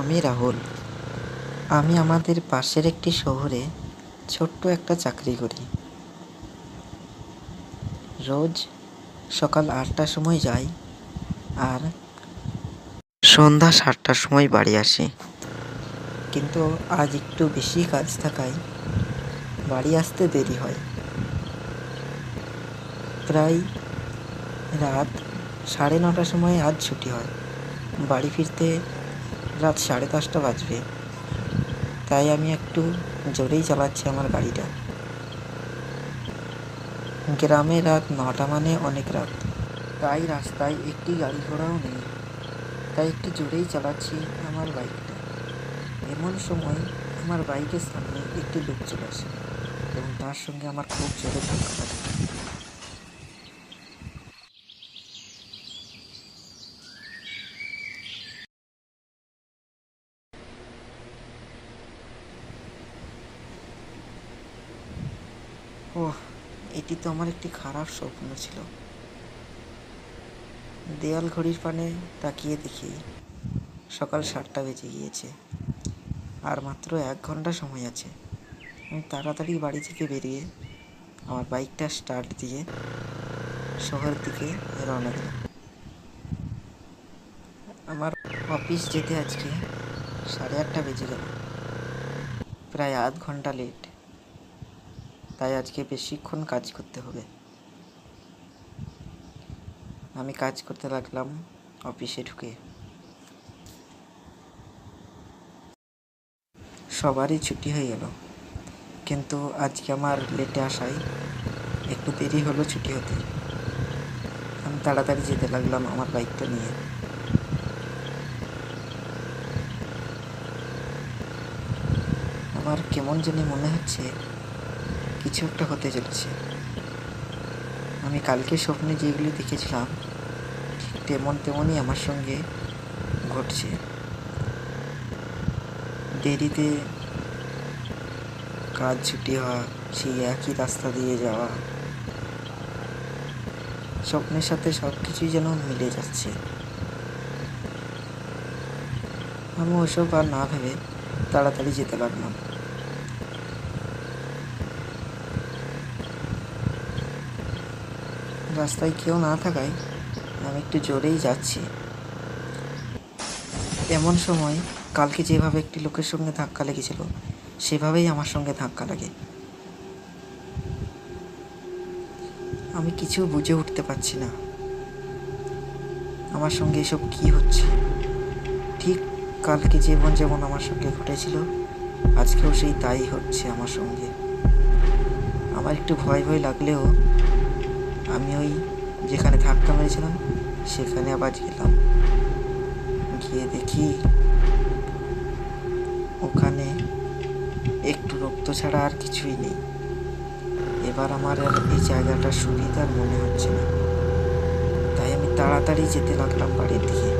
আমি রাহুল। আমি আমাদের পাশের একটি শহরে ছোট্ট একটা চাকরি করি। রোজ সকাল আটটার সময় যাই আর সন্ধ্যা সাতটার সময় বাড়ি আসি। কিন্তু আজ একটু বেশি কাজ থাকায় বাড়ি আসতে দেরি হয়। প্রায় রাত সাড়ে নটার সময় আজ ছুটি হয়। বাড়ি ফিরতে রাত সাড়ে দশটা বাজবে। তাই আমি একটু জোরেই চালাচ্ছি আমার গাড়িটা। গ্রামে রাত নটা মানে অনেক রাত। তাই রাস্তায় একটি গাড়ি ঘোড়াও নেই। তাই একটু জোরেই চালাচ্ছি আমার বাইকটা। এমন সময় আমার বাইকের সামনে একটি লোক চলে আসে এবং তার সঙ্গে আমার খুব জোরে ধাক্কা লাগে ওহ এটি তো আমার একটি খারাপ স্বপ্ন ছিল। দেয়াল ঘড়ির পানে তাকিয়ে দেখি সকাল সাতটা বেজে গিয়েছে আর মাত্র এক ঘণ্টা সময় আছে। আমি তাড়াতাড়ি বাড়ি থেকে বেরিয়ে আমার বাইকটা স্টার্ট দিয়ে শহরের দিকে রওনা দিলাম। আমার অফিস যেতে আজকে সাড়ে আটটা বেজে গেল। প্রায় আধ ঘণ্টা লেট তাই আজকে বেশিক্ষণ কাজ করতে হবে। আমি কাজ করতে লাগলাম অফিসে ঢুকে। সবারই ছুটি হয়ে গেল, কিন্তু আজকে আমার লেটে আসায় একটু দেরি হলো ছুটি হতে। আমি তাড়াতাড়ি যেতে লাগলাম আমার বাইকটা নিয়ে। আমার কেমন জানি মনে হচ্ছে কিছু একটা হতে চলেছে। আমি কালকে স্বপ্নে যেগুলি দেখেছিলাম তেমন তেমনই আমার সঙ্গে ঘটছে। দেরিতে কাজ ছুটি হওয়া, সেই একই রাস্তা দিয়ে যাওয়া, স্বপ্নের সাথে সব কিছুই যেন মিলে যাচ্ছে। আমি ওসব আর না ভেবে তাড়াতাড়ি যেতে লাগলাম। রাস্তায় কেউ না থাকায় আমি একটু জোরেই যাচ্ছি। এমন সময় কালকে যেভাবে একটি লোকের সঙ্গে ধাক্কা লেগেছিল, সেভাবেই আমার সঙ্গে ধাক্কা লাগে। আমি কিছু বুঝে উঠতে পারছি না। আমার সঙ্গে এসব কি হচ্ছে? ঠিক কালকে যেমন যেমন আমার সঙ্গে ঘটেছিল, আজকেও সেই তাই হচ্ছে আমার সঙ্গে। আমার একটু ভয় ভয় লাগলেও আমি ওই যেখানে ধাক্কা মেরেছিলাম সেখানে আবার গেলাম। গিয়ে দেখি ওখানে একটু রক্ত ছাড়া আর কিছুই নেই। এবার আমার আর এই জায়গাটা সুবিধার মনে হচ্ছে না। তাই আমি তাড়াতাড়ি যেতে লাগলাম বাড়ির দিকে।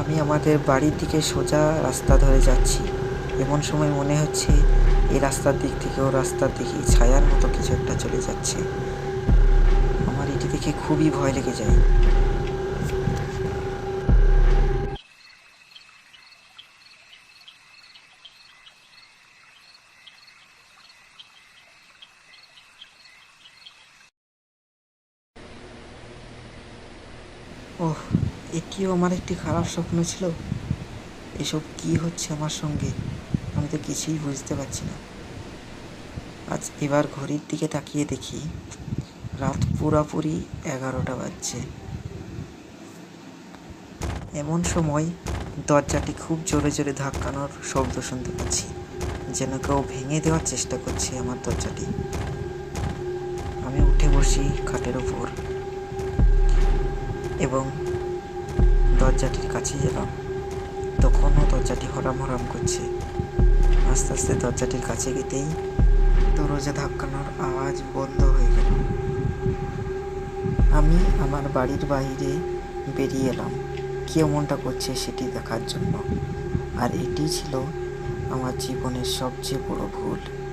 আমি আমাদের বাড়ির দিকে সোজা রাস্তা ধরে যাচ্ছি। এমন সময় মনে হচ্ছে এই রাস্তার দিক থেকে ও রাস্তার দিকে ছায়ার মতো কিছু একটা চলে যাচ্ছে। আমার এটি দেখে খুবই ভয় লেগে যায়। ওহ এটিও আমার একটি খারাপ স্বপ্ন ছিল? এসব কি হচ্ছে আমার সঙ্গে? তো কিছুই বুঝতে পারছি না। আজ এবার ঘড়ির দিকে তাকিয়ে দেখি রাত পুরাপুরি এগারোটা বাজছে। এমন সময় দরজাটি খুব জোরে জোরে ধাক্কানোর শব্দ শুনতে পাচ্ছি, যেন কেউ ভেঙে দেওয়ার চেষ্টা করছে আমার দরজাটি। আমি উঠে বসি খাটের ওপর এবং দরজাটির কাছে গেলাম তখনও দরজাটি হরাম হরাম করছে। আস্তে আস্তে দরজাটির কাছে গেতেই দরজা ধাক্কানোর আওয়াজ বন্ধ হয়ে গেল। আমি আমার বাড়ির বাইরে বেরিয়ে এলাম। কি এমনটা করছে সেটি দেখার জন্য। আর এটি ছিল আমার জীবনের সবচেয়ে বড় ভুল।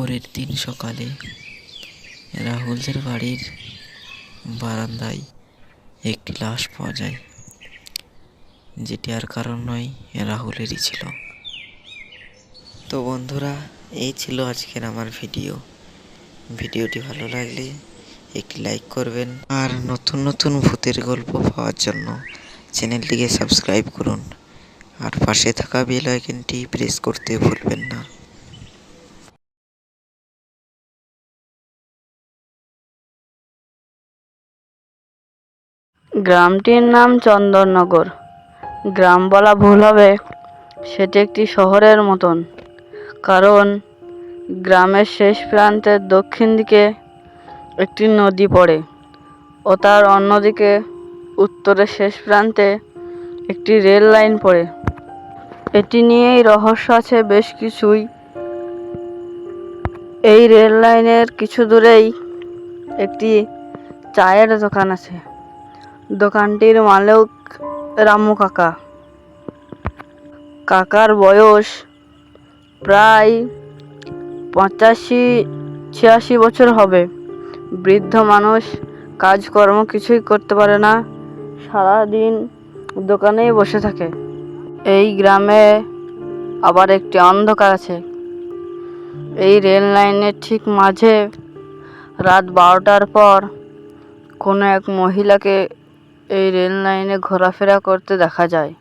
পরের দিন সকালে রাহুলদের বাড়ির বারান্দায় একটি লাশ পাওয়া যায়। যেটি আর কারণ নয়, রাহুলেরই ছিল। তো বন্ধুরা, এই ছিল আজকের আমার ভিডিও। ভিডিওটি ভালো লাগলে একটি লাইক করবেন আর নতুন নতুন ভূতের গল্প পাওয়ার জন্য চ্যানেলটিকে সাবস্ক্রাইব করুন। আর পাশে থাকা বেল আইকনটি প্রেস করতে ভুলবেন না। গ্রামটির নাম চন্দননগর। গ্রাম বলা ভুল হবে, সেটি একটি শহরের মতন। কারণ, গ্রামের শেষ প্রান্তের দক্ষিণ দিকে একটি নদী পড়ে ও তার অন্যদিকে উত্তরের শেষ প্রান্তে একটি রেল লাইন পড়ে। এটি নিয়েই রহস্য আছে বেশ কিছুই। এই রেল লাইনের কিছু দূরেই একটি চায়ের দোকান আছে। দোকানটির মালিক রামু কাকা। কাকার বয়স প্রায় পঁচাশি, ছিয়াশি বছর হবে। বৃদ্ধ মানুষ কাজকর্ম কিছুই করতে পারে না, সারাদিন দোকানেই বসে থাকে। এই গ্রামে আবার একটি অন্ধকার আছে। এই রেল লাইনের ঠিক মাঝে রাত বারোটার পর কোনো এক মহিলাকে এই রেল লাইনে ঘোরাফেরা করতে দেখা যায়।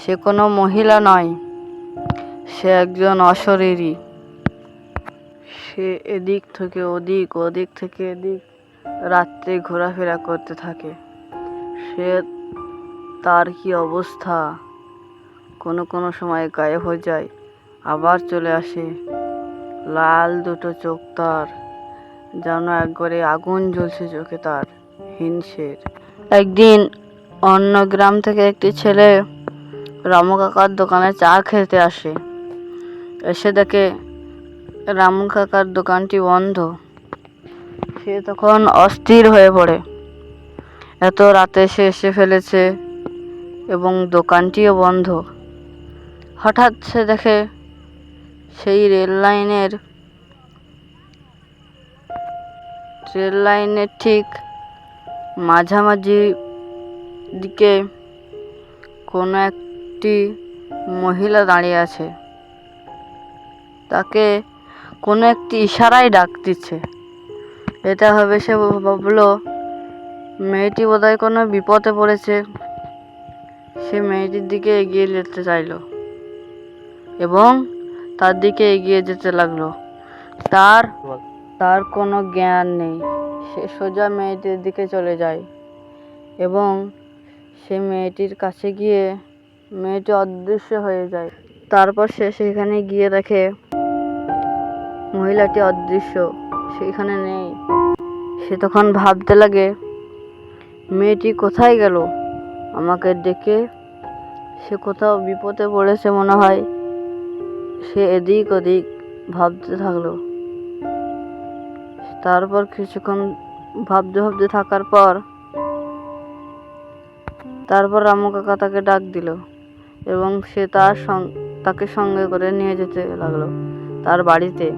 সে কোনো মহিলা নয়, সে একজন অশরীরী। সে এদিক থেকে ওদিক ওদিক থেকে এদিক রাত্রে ঘোরাফেরা করতে থাকে। সে তার কি অবস্থা? কোনো কোনো সময় গায়েব হয়ে যায়, আবার চলে আসে। লাল দুটো চোখ তার, যেন একবারে আগুন জ্বলছে চোখে তার। হিংসের। একদিন অন্য গ্রাম থেকে একটি ছেলে রামু কাকার দোকানে চা খেতে আসে। এসে দেখে রামু কাকার দোকানটি বন্ধ। সে তখন অস্থির হয়ে পড়ে। এত রাতে সে এসে ফেলেছে এবং দোকানটিও বন্ধ। হঠাৎ সে দেখে সেই রেল লাইনের রেল লাইনের ঠিক মাঝামাঝি দিকে কোনো একটি মহিলা দাঁড়িয়ে আছে। তাকে কোনো একটি ইশারায় ডাক দিচ্ছে। এটা হবে সে ভাবলো, মেয়েটি বোধহয় কোনো বিপদে পড়েছে। সে মেয়েটির দিকে এগিয়ে যেতে চাইলো এবং তার দিকে এগিয়ে যেতে লাগল। তার তার কোনো জ্ঞান নেই। সে সোজা মেয়েটির দিকে চলে যায় এবং সে মেয়েটির কাছে গিয়ে মেয়েটি অদৃশ্য হয়ে যায়। তারপর সে সেখানে গিয়ে দেখে, মহিলাটি অদৃশ্য সেখানে নেই। সে তখন ভাবতে লাগে, মেয়েটি কোথায় গেল? আমাকে ডেকে সে কোথাও বিপদে পড়েছে মনে হয়। সে এদিক ওদিক ভাবতে থাকল। তারপর কিছুক্ষণ ভাবতে ভাবতে থাকার পর তারপর রামু কাকা তাকে ডাক দিল এবং সে তার তাকে সঙ্গে করে নিয়ে যেতে লাগল তার বাড়িতে।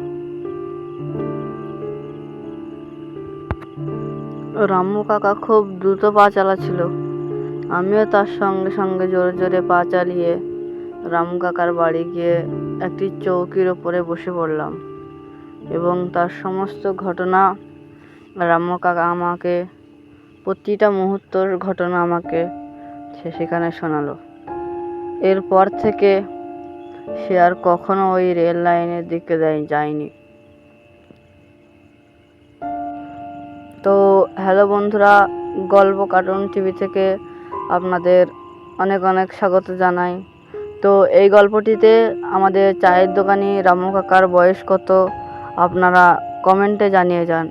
রামু কাকা খুব দ্রুত পা চালাচ্ছিল। আমিও তার সঙ্গে সঙ্গে জোরে জোরে পা চালিয়ে রামু কাকার বাড়ি গিয়ে একটি চৌকির ওপরে বসে পড়লাম। এবং তার সমস্ত ঘটনা, রামু কাকা আমাকে, প্রতিটা মুহূর্তর ঘটনা আমাকে সে সেখানে শোনালো। এরপর থেকে সে আর কখনো ওই রেল লাইনের দিকে যায়- যায়নি। তো হ্যালো বন্ধুরা, গল্প কার্টুন টিভি থেকে আপনাদের অনেক অনেক স্বাগত জানাই। তো এই গল্পটিতে আমাদের চায়ের দোকানি রামু কাকার বয়স কত? আপনারা কমেন্টে জানিয়ে যান।